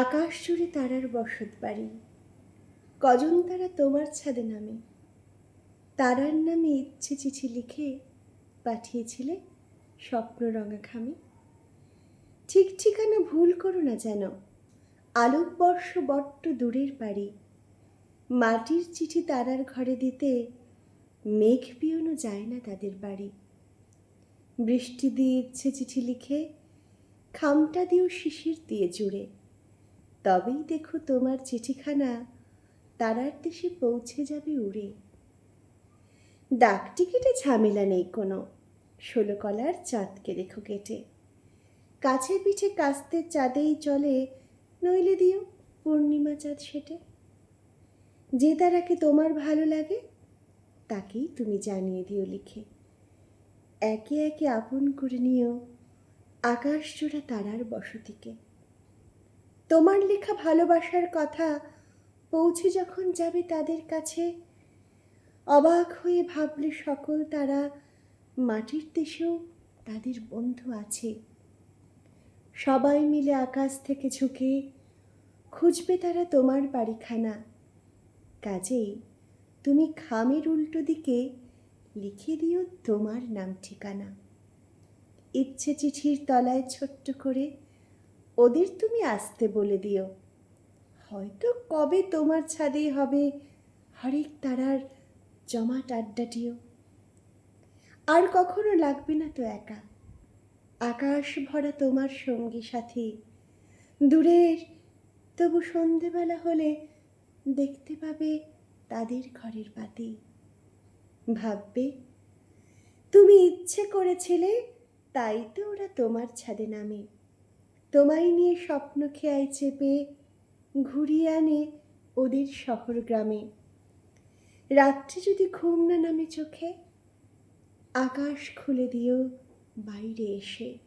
আকাশ জুড়ে তারার বসত বাড়ি। কজন তারা তোমার ছাদে নামে? তারার নামে ইচ্ছে চিঠি লিখে পাঠিয়েছিলে স্বপ্ন রঙা খামে? ঠিক ঠিকানা ভুল করো না যেন। আলোকবর্ষ বট্ট দূরের বাড়ি। মাটির চিঠি তারার ঘরে দিতে মেঘ পিয়নো যায় না তাদের বাড়ি। বৃষ্টি দিয়ে ইচ্ছে চিঠি লিখে খামটা দিয়েও শিশির দিয়ে জুড়ে। তবেই দেখো তোমার চিঠিখানা। তারার দেশে পৌঁছে যাবে উড়ে। ডাক টিকিটে ঝামেলা নেই কোনো। ষোলো কলার চাঁদকে দেখো কেটে। কাছে পিঠে কাস্তে চাঁদেই চলে, নইলে দিও পূর্ণিমা চাঁদ সেটে। যে তারাকে তোমার ভালো লাগে, তাকেই তুমি জানিয়ে দিও লিখে। একে একে আপন করে নিও। আকাশ জোড়া তারার বসতিকে। তোমার লেখা ভালোবাসার কথা পৌঁছে যখন যাবে তাদের কাছে, অবাক হয়ে ভাবলে সকল তারা মাটির দেশেও তাদের বন্ধু আছে। সবাই মিলে আকাশ থেকে ঝুঁকে খুঁজবে তারা তোমার বাড়িখানা। কাজেই তুমি খামের উল্টো দিকে লিখে দিও তোমার নাম ঠিকানা। ইচ্ছে চিঠির তলায় ছোট্ট করে ওদের তুমি আসতে বলে দিও। হয়তো কবে তোমার ছাদেই হবে হরেক তারার জমাট আড্ডাটিও। আর কখনো লাগবে না তো একা। আকাশ ভরা তোমার সঙ্গী সাথী। দূরের তবু সন্ধেবেলা হলে দেখতে পাবে তাদের ঘরের বাতি। ভাববে, তুমি ইচ্ছে করেছিলে তাই তো ওরা তোমার ছাদে নামে। তোমায় নিয়ে স্বপ্ন খেয়ায় চেপে ঘুরিয়ে আনে ওদের শহর গ্রামে। রাত্রে যদি ঘুম না নামে চোখে, আকাশ খুলে দিও বাইরে এসে।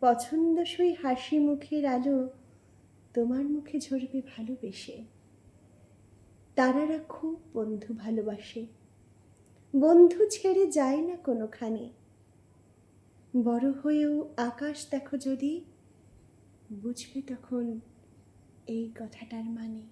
পছন্দসই হাসি মুখের আলো তোমার মুখে ঝরবে ভালোবেসে। তারারা খুব বন্ধু ভালোবাসে। বন্ধু ছেড়ে যায় না কোনোখানে। বড় হয়েও আকাশ দেখো যদি বুঝবে তখন এই কথাটার মানে?